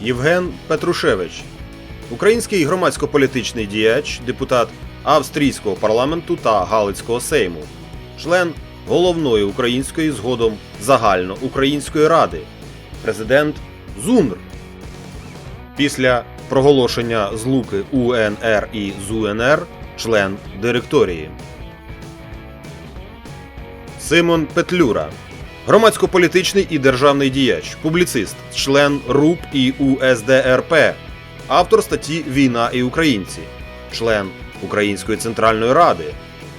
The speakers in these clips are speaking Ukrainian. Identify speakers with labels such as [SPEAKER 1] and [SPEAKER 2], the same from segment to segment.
[SPEAKER 1] Євген Петрушевич, український громадсько-політичний діяч, депутат австрійського парламенту та Галицького сейму, член головної української згодом загальноукраїнської ради, президент ЗУНР. Після проголошення злуки УНР і ЗУНР член директорії. Симон Петлюра, громадсько-політичний і державний діяч, публіцист, член РУП і УСДРП, автор статті Війна і українці, член Української центральної ради,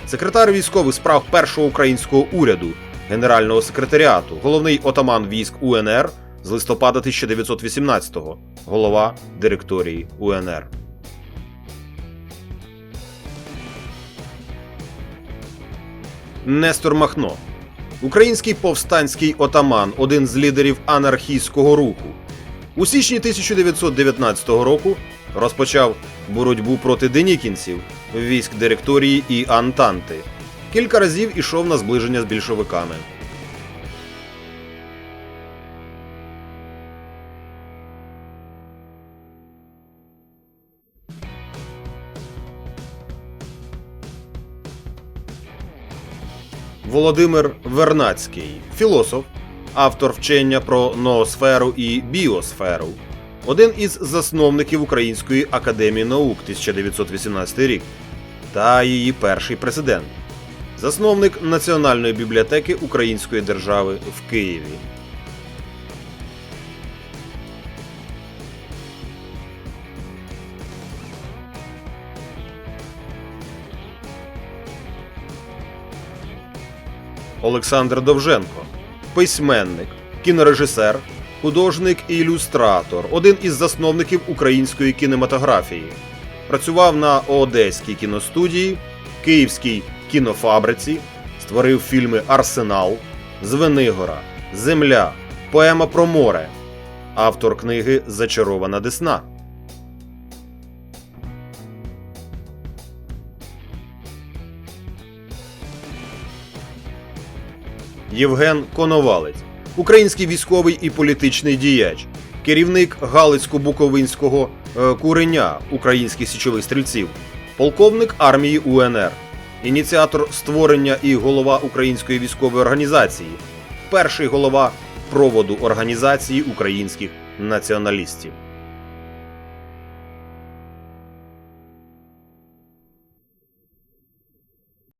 [SPEAKER 1] секретар військових справ першого українського уряду, генерального секретаріату, головний отаман військ УНР з листопада 1918-го, голова директорії УНР. Нестор Махно, український повстанський отаман, один з лідерів анархійського руху. У січні 1919 року розпочав боротьбу проти денікінців, військ директорії і Антанти. Кілька разів ішов на зближення з більшовиками. Володимир Вернацький, філософ, автор вчення про ноосферу і біосферу, один із засновників Української академії наук 1918 рік та її перший президент, засновник Національної бібліотеки Української держави в Києві. Олександр Довженко, письменник, кінорежисер, художник і ілюстратор, один із засновників української кінематографії. Працював на Одеській кіностудії, Київській кінофабриці, створив фільми Арсенал, Звенигора, Земля, Поема про море, автор книги Зачарована Десна. Євген Коновалець, український військовий і політичний діяч, керівник Галицько-Буковинського е, куреня українських січових стрільців, полковник армії УНР, ініціатор створення і голова української військової організації, перший голова проводу організації українських націоналістів.